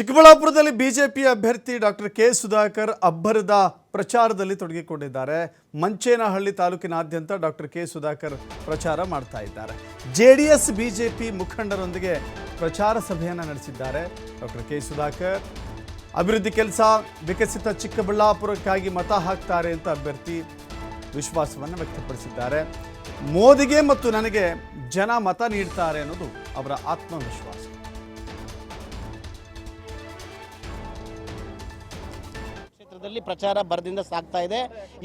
ಚಿಕ್ಕಬಳ್ಳಾಪುರದಲ್ಲಿ ಬಿಜೆಪಿ ಅಭ್ಯರ್ಥಿ doctor K Sudhakar ಅಬ್ಬರದ ಪ್ರಚಾರದಲ್ಲಿ ತೊಡಗಿಕೊಂಡಿದ್ದಾರೆ. ಮಂಚೇನಹಳ್ಳಿ ತಾಲೂಕಿನಾದ್ಯಂತ ಡಾಕ್ಟರ್ ಕೆ ಸುಧಾಕರ್ ಪ್ರಚಾರ ಮಾಡ್ತಾ ಇದ್ದಾರೆ. ಜೆ ಡಿ ಎಸ್ ಬಿಜೆಪಿ ಮುಖಂಡರೊಂದಿಗೆ ಪ್ರಚಾರ ಸಭೆಯನ್ನು ನಡೆಸಿದ್ದಾರೆ. ಡಾಕ್ಟರ್ ಕೆ ಸುಧಾಕರ್, ಅಭಿವೃದ್ಧಿ ಕೆಲಸ, ವಿಕಸಿತ ಚಿಕ್ಕಬಳ್ಳಾಪುರಕ್ಕಾಗಿ ಮತ ಹಾಕ್ತಾರೆ ಅಂತ ಅಭ್ಯರ್ಥಿ ವಿಶ್ವಾಸವನ್ನು ವ್ಯಕ್ತಪಡಿಸಿದ್ದಾರೆ. ಮೋದಿಗೆ ಮತ್ತು ನನಗೆ ಜನ ಮತ ನೀಡ್ತಾರೆ ಅನ್ನೋದು ಅವರ ಆತ್ಮವಿಶ್ವಾಸ. ಕ್ಷೇತ್ರದಲ್ಲಿ ಪ್ರಚಾರ ಬರದಿಂದ ಸಾಗ್ತಾ ಇದೆ.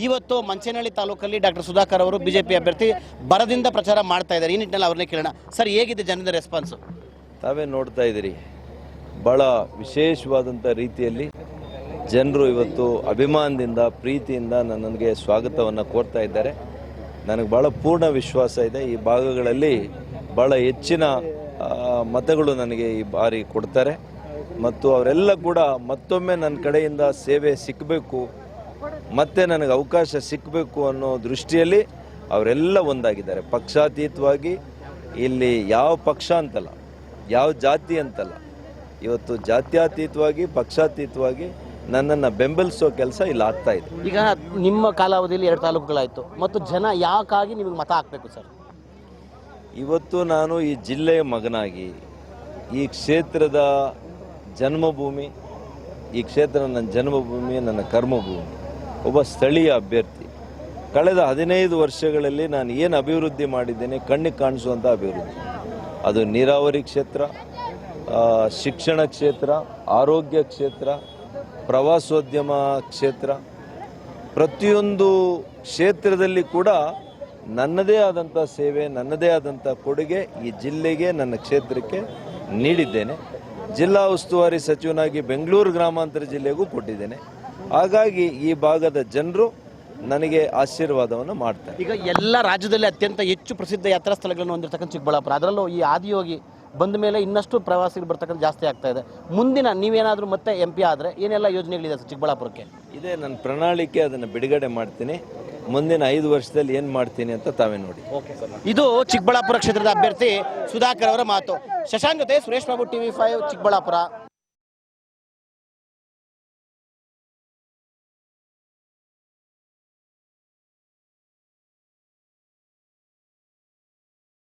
ಇವತ್ತು ಮಂಚೇನಹಳ್ಳಿ ತಾಲೂಕಲ್ಲಿ ಡಾಕ್ಟರ್ ಸುಧಾಕರ್ ಅವರು ಬಿಜೆಪಿ ಅಭ್ಯರ್ಥಿ ಬರದಿಂದ ಪ್ರಚಾರ ಮಾಡ್ತಾ ಇದ್ದಾರೆ. ಈ ನಿಟ್ಟಿನಲ್ಲಿ ಅವ್ರನ್ನೇ ಕೇಳೋಣ. ಸರ್, ಹೇಗಿದೆ ಜನದ ರೆಸ್ಪಾನ್ಸ್ ತಾವೇ ನೋಡ್ತಾ ಇದ್ದೀರಿ. ಭಾಳ ವಿಶೇಷವಾದಂಥ ರೀತಿಯಲ್ಲಿ ಜನರು ಇವತ್ತು ಅಭಿಮಾನದಿಂದ, ಪ್ರೀತಿಯಿಂದ ನನಗೆ ಸ್ವಾಗತವನ್ನು ಕೋರ್ತಾ ಇದ್ದಾರೆ. ನನಗೆ ಭಾಳ ಪೂರ್ಣ ವಿಶ್ವಾಸ ಇದೆ. ಈ ಭಾಗಗಳಲ್ಲಿ ಭಾಳ ಹೆಚ್ಚಿನ ಮತಗಳು ನನಗೆ ಈ ಬಾರಿ ಕೊಡ್ತಾರೆ. ಮತ್ತು ಅವರೆಲ್ಲ ಕೂಡ ಮತ್ತೊಮ್ಮೆ ನನ್ನ ಕಡೆಯಿಂದ ಸೇವೆ ಸಿಕ್ಕಬೇಕು ಮತ್ತೆ ನನಗೆ ಅವಕಾಶ ಸಿಕ್ಕಬೇಕು ಅನ್ನೋ ದೃಷ್ಟಿಯಲ್ಲಿ ಅವರೆಲ್ಲ ಒಂದಾಗಿದ್ದಾರೆ. ಪಕ್ಷಾತೀತವಾಗಿ ಇಲ್ಲಿ ಯಾವ ಪಕ್ಷ ಅಂತಲ್ಲ ಯಾವ ಜಾತಿ ಅಂತಲ್ಲ ಇವತ್ತು ಜಾತ್ಯತೀತವಾಗಿ ಪಕ್ಷಾತೀತವಾಗಿ ನನ್ನನ್ನು ಬೆಂಬಲಿಸೋ ಕೆಲಸ ಇಲ್ಲಿ ಆಗ್ತಾ ಇದೆ. ಈಗ ನಿಮ್ಮ ಕಾಲಾವಧಿಯಲ್ಲಿ ಎರಡು ತಾಲೂಕುಗಳಾಯಿತು ಮತ್ತು ಜನ ಯಾಕಾಗಿ ನಿಮಗೆ ಮತ ಹಾಕಬೇಕು ಸರ್? ಇವತ್ತು ನಾನು ಈ ಜಿಲ್ಲೆಯ ಮಗನಾಗಿ ಈ ಕ್ಷೇತ್ರದ ಜನ್ಮಭೂಮಿ, ಈ ಕ್ಷೇತ್ರ ನನ್ನ ಜನ್ಮಭೂಮಿ, ನನ್ನ ಕರ್ಮಭೂಮಿ. ಒಬ್ಬ ಸ್ಥಳೀಯ ಅಭ್ಯರ್ಥಿ. ಕಳೆದ ಹದಿನೈದು ವರ್ಷಗಳಲ್ಲಿ ನಾನು ಏನು ಅಭಿವೃದ್ಧಿ ಮಾಡಿದ್ದೇನೆ, ಕಣ್ಣಿಗೆ ಕಾಣಿಸುವಂಥ ಅಭಿವೃದ್ಧಿ. ಅದು ನೀರಾವರಿ ಕ್ಷೇತ್ರ ಶಿಕ್ಷಣ ಕ್ಷೇತ್ರ, ಆರೋಗ್ಯ ಕ್ಷೇತ್ರ, ಪ್ರವಾಸೋದ್ಯಮ ಕ್ಷೇತ್ರ. ಪ್ರತಿಯೊಂದು ಕ್ಷೇತ್ರದಲ್ಲಿ ಕೂಡ ನನ್ನದೇ ಆದಂಥ ಸೇವೆ, ನನ್ನದೇ ಆದಂಥ ಕೊಡುಗೆ ಈ ಜಿಲ್ಲೆಗೆ, ನನ್ನ ಕ್ಷೇತ್ರಕ್ಕೆ ನೀಡಿದ್ದೇನೆ. ಜಿಲ್ಲಾ ಉಸ್ತುವಾರಿ ಸಚಿವನಾಗಿ ಬೆಂಗಳೂರು ಗ್ರಾಮಾಂತರ ಜಿಲ್ಲೆಗೂ ಕೊಟ್ಟಿದ್ದೇನೆ. ಹಾಗಾಗಿ ಈ ಭಾಗದ ಜನರು ನನಗೆ ಆಶೀರ್ವಾದವನ್ನು ಮಾಡ್ತಾರೆ. ಈಗ ಎಲ್ಲ ರಾಜ್ಯದಲ್ಲಿ ಅತ್ಯಂತ ಹೆಚ್ಚು ಪ್ರಸಿದ್ಧ ಯಾತ್ರಾ ಸ್ಥಳಗಳನ್ನು ಹೊಂದಿರತಕ್ಕಂಥ ಚಿಕ್ಕಬಳ್ಳಾಪುರ. ಅದರಲ್ಲೂ ಈ ಆದಿಯೋಗಿ ಬಂದ ಮೇಲೆ ಇನ್ನಷ್ಟು ಪ್ರವಾಸಿಗರು ಬರ್ತಕ್ಕಂಥ ಜಾಸ್ತಿ ಆಗ್ತಾ ಇದೆ. ಮುಂದಿನ ನೀವೇನಾದರೂ ಮತ್ತೆ ಎಂ ಪಿ ಆದರೆ ಏನೆಲ್ಲ ಯೋಜನೆಗಳಿದೆ ಚಿಕ್ಕಬಳ್ಳಾಪುರಕ್ಕೆ? ಇದೇ ನನ್ನ ಪ್ರಣಾಳಿಕೆ ಅದನ್ನು ಬಿಡುಗಡೆ ಮಾಡ್ತೀನಿ. ಮುಂದಿನ ಐದು ವರ್ಷದಲ್ಲಿ ಏನು ಮಾಡ್ತೀನಿ ಅಂತ ತಾವೇ ನೋಡಿ. ಇದು ಚಿಕ್ಕಬಳ್ಳಾಪುರ ಕ್ಷೇತ್ರದ ಅಭ್ಯರ್ಥಿ ಸುಧಾಕರ್ ಅವರ ಮಾತು. ಶಶಾಂಕ್ ಜೊತೆ ಸುರೇಶ್ ಬಾಬು, ಟಿವಿ ಫೈವ್, ಚಿಕ್ಕಬಳ್ಳಾಪುರ.